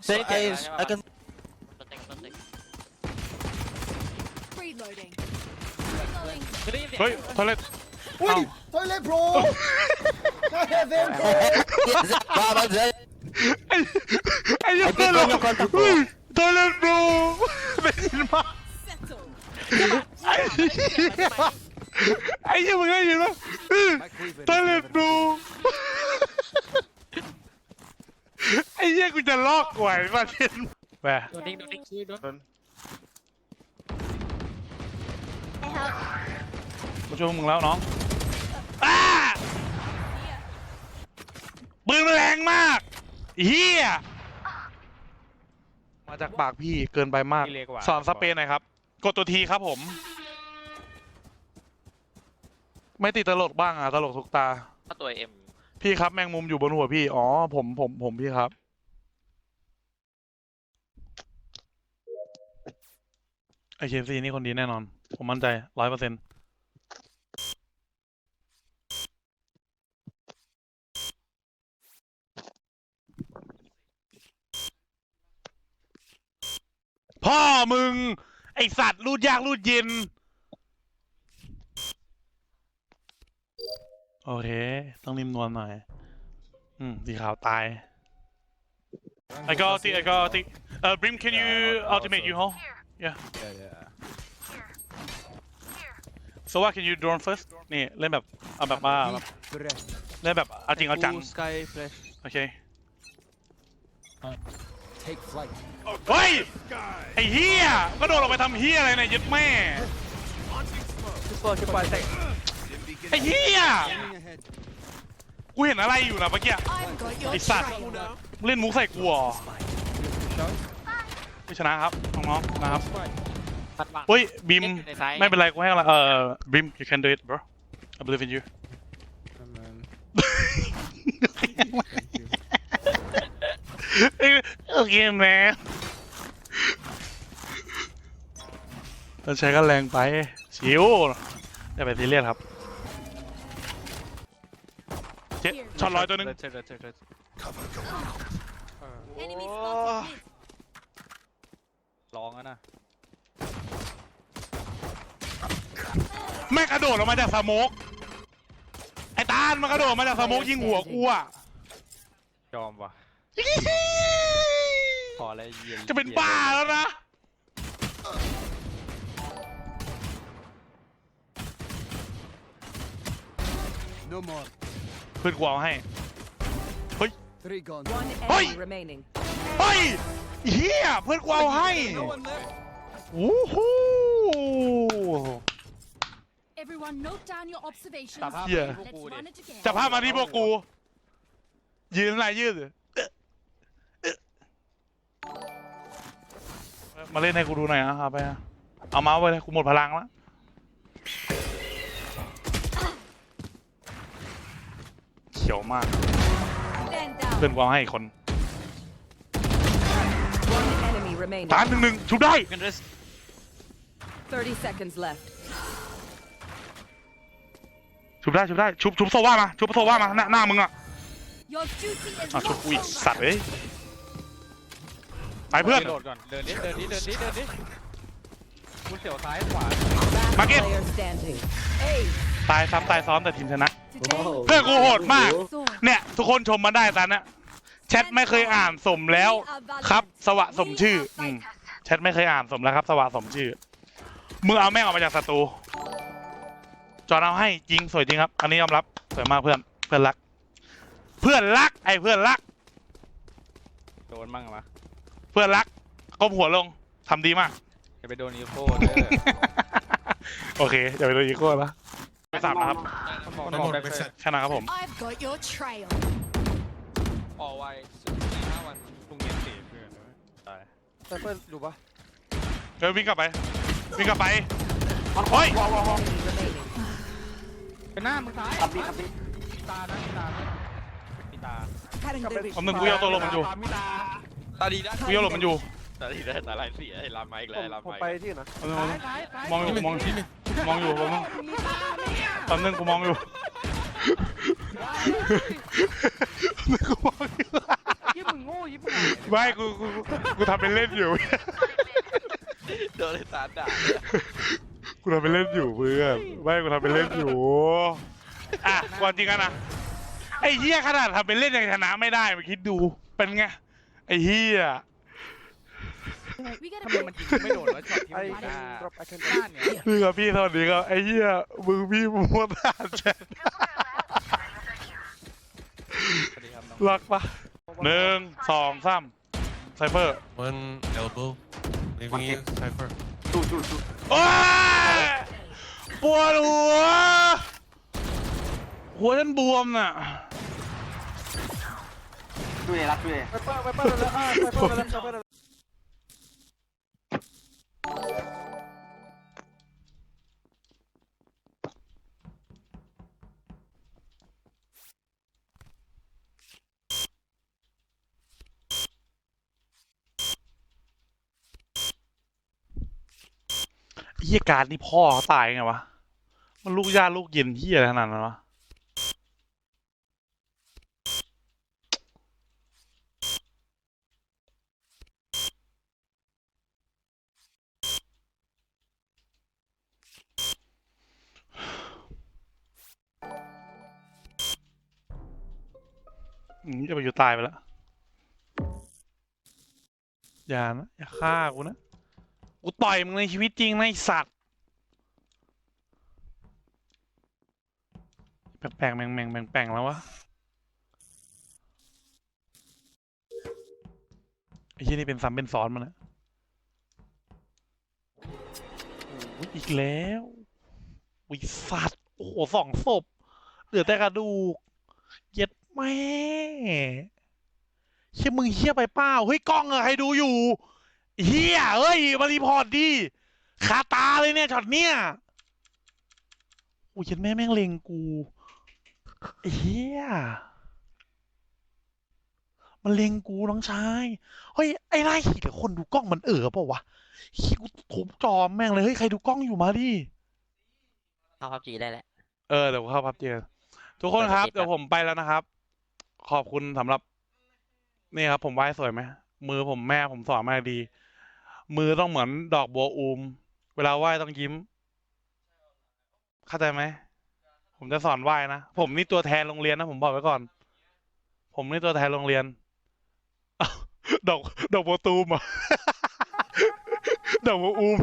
Say guys, I can. Protect, protect. Reloading. Reloading. เฮ้ยทอเลตอุ้ยทอยเล็ตโปรเฮเวนโปร Baba Zed. ไอ้ไอ้เหี้ยังไอ้เพื่อ ไอ้เหี้ยไอ้เหี้ยังมึงได้ยินปะเออทอเลตโบรไอ้เหี้ยกูจะลอกไหวป่ะเช่นแหวโดนทิ้งโดนทิ้งชื่อโดนมาช่วยมึงแล้วน้องอ้าปืนมันแรงมากเฮียมาจากปากพี่เกินไปมาก พี่เล็กกว่า สอนสเปนหน่อยครับ กดตัวทีครับผม ไม่ติดตลกบ้างอะ ตลกทุกตา ถ้าตัวเอ็ม พี่ครับแมงมุมอยู่บนหัวพี่ อ๋อ ผมผมผมพี่ครับ ไอเคซีนี่คนดีแน่นอน ผมมั่นใจร้อยเปอร์เซ็นต์พ่อมึง ไอสัตว์รูดยากรูดเย็น โอเค ต้องนิ่มนวลหน่อย อืมสีขาวตาย I got ulti, I got ulti. Uh, Brim, can you ultimate you, huh? Yeah. Yeah, yeah. So what can you drone first? นี่เล่นแบบเอาแบบว่าแบบเล่นแบบเอาจริงเอาจัง Full sky flash. โอเค Take flight เฮ้ย ไอ้เฮียก็โดดลงไปทำเฮียอะไรเนี่ยยึดแม่ Super, super attack. ไอ้เฮียกูเห็นอะไรอยู่นะเมื่อกี้ I've got your ไอ้สัตว์ trail. มึงเล่นมุกใส่กูเหรอไม่ชนะครับน้องๆนะครับพัดบ้างเฮ้ยบิมเล่นอยู่ในซ้ายไม่เป็นไรกูให้กำลังเออบิม you can do it bro I believe in you man. โอเคแมนเราใช้ก็แรงไปชิวอย่าไปซีเรียสครับ ช็อตลอยตัวหนึง Let's hit, let's hit, let's hit. Enemy Oh. spotted mid. ลองอะนะแม่งกระโดดออกมาจากสโมกไอ้ตาลมันกระโดดมาจากสโมกยิงหัวกูอะยอมว่ะพอแล้วเย็นจะเป็นบ้าแล้วนะ No more เพื่อนกูเอาให้ Three gone One enemy remaining. เฮ้ยเฮียเพื่อนกูเอาให้ No one left โอ้โห Everyone note down your observations. ตัดภาพเหี้ย พวก Let's กูดิ run it again. จับภาพมาที่พวกกู ยืนอะไรยืดเอ๊ะเอ๊ะมาเล่นให้กูดูหน่อยนะเอาไปนะเอาเมาส์ไปเลยกูหมดพลังแล้ว ขียวมาก Stand down. เพื่อนกูเอาให้อีกคน One enemy remaining. ตานหนึ่งหนึ่งชุบได้กันเรส30 seconds left. ชุบได้ชุบได้ชุบชุบโซว่ามาชุบโซว่ามาหน้าหน้ามึงอะ Your duty is อะชุบ not กูอีก over. สัตว์เอ้ยไปเพื่อน โดดก่อน เดินดิเดินดิเดินดิเดินดิกูเสียวซ้ายขวา Last Market. player standing. Hey, ตายซ้ำตายซ้อนแต่ทีมชนะ Today, เพื่อนกูโหดมาก Thorn. เนี่ย ทุกคนชมมาได้ตอนเนี้ยแชทไม่เคยอ่านสมแล้ว ครับ สวะสมชื่ออืมแชทไม่เคยอ่านสมแล้วครับ สวะสมชื่อมึงเอาแม่งออกมาจากศัตรูจอดเอาให้จริงสวยจริงครับ อันนี้ยอมรับสวยมากเพื่อนเพื่อนรัก เพื่อนรัก ไอ้เพื่อนรัก โดนมั่งวะเพื่อนรักก้มหัวลงทำดีมาก จะไปโดนอีโคเด้อ โอเคอย่าไปโดนอีโก้ละไป สามนะครับมันบอกบอกได้ไปแค่นั้นครับผม I've got your trail. ออกไวสิบห้าวันพรุ่งนี้สี่เพื่อนตายแต่เพื่อนดูปะเดี๋ยววิ่งกลับไป วิ่งกลับไปเฮ้ย remaining. เป็นหน้ามึงซ้ายขับดีขับดีมีตานะมีตานะมีตา Cutting the ผมหนึ่งกูยาวตัวลงมันอยู่ มีตาตาดีได้กูยาวลงมันอยู่ ตาดีได้ตาลายเสียไอ้ลามไมค์เลยลามผมไมค์ไปที่นะเอาลงซ้ายซ้ายซ้ายมองอยู่มองอยู่ มองอยู่มองอยู่ตอนนึงกูมองอยู่ตอนนึงกูมองอยู่มึงโง่ยิบหายไม่กูกูกูกูทำเป็นเล่นอยู่ โดนไอ้สารด่ากูทำเป็นเล่นอยู่เพื่อนไม่กูทำเป็นเล่นอยู่อะความจริงกันนะไอ้เหี้ยขนาดทำเป็นเล่นยังชนะไม่ได้มาคิดดูเป็นไงไอ้เหี้ย We gotta ทำไม go. มันยิงไม่โดนวะช็อตที่มันอยู่หน้า drop I can บ้านเนี่ยพี่กับพี่สวัสดีครับไอ้เหี้ยมึงพี่มัวตาแชทสวัสดีครับน้องรักปะหนึ่งสองสามไซเฟอร์ One elbow. Leaving you, Cypher. โอ้ยปวดหัว หัวฉันบวมน่ะไวเปอร์ไวเปอร์แล้วอ่าไวเปอร์แล้วไวเปอร์แล้ เฮียการนี่พ่อเขาตายไงวะ มันลูกย่าลูกเย็นเฮียอะไรขนาดนั้นวะจะไปอยู่ตายไปแล้ว อย่านะ อย่าฆ่ากูนะ กูต่อยมึงในชีวิตจริงนะไอสัตว์แปลกๆแมงแมงแมงแปลงแล้ววะไอ้ที่นี่เป็นซ้ำเป็นซ้อนมานะโอ้ยอีกแล้ววิสัตว์โอ้โหสองศพเหลือแต่กระดูก เย็ดแม่เชี่ยมึงเฮี้ยไปเปล่าเฮ้ยกล้องอะใครดูอยู่ เฮียเอ้ยมารีพอร์ตดิคาตาเลยเนี่ยช็อตเนี้ยโอ้ยเห็นแม่แม่งเลงกูเฮียมันเลงกูน้องชายเฮ้ยไอ้ไรเดี๋ยวคนดูกล้องมันเออเปล่าวะเฮียกูทุบจอแม่งเลยเฮ้ยใครดูกล้องอยู่มาดิเข้าพับจีได้แหละเออเดี๋ยวเข้าพับเจอทุกคนครับเปิดเดี๋ยวผมไปแล้วนะครับ ขอบคุณสำหรับ นี่ครับ ผมไหว้สวยไหมมือผมแม่ผมสอนมาดี มือต้องเหมือนดอกบัวอูม เวลาไหว้ต้องยิ้ม เข้าใจไหม ผมจะสอนไหว้นะ ผมนี่ตัวแทนโรงเรียนนะ ผมบอกไว้ก่อน ผมนี่ตัวแทนโรงเรียน ดอก ดอกบัวตูมเหรอะ ดอกบัวอูม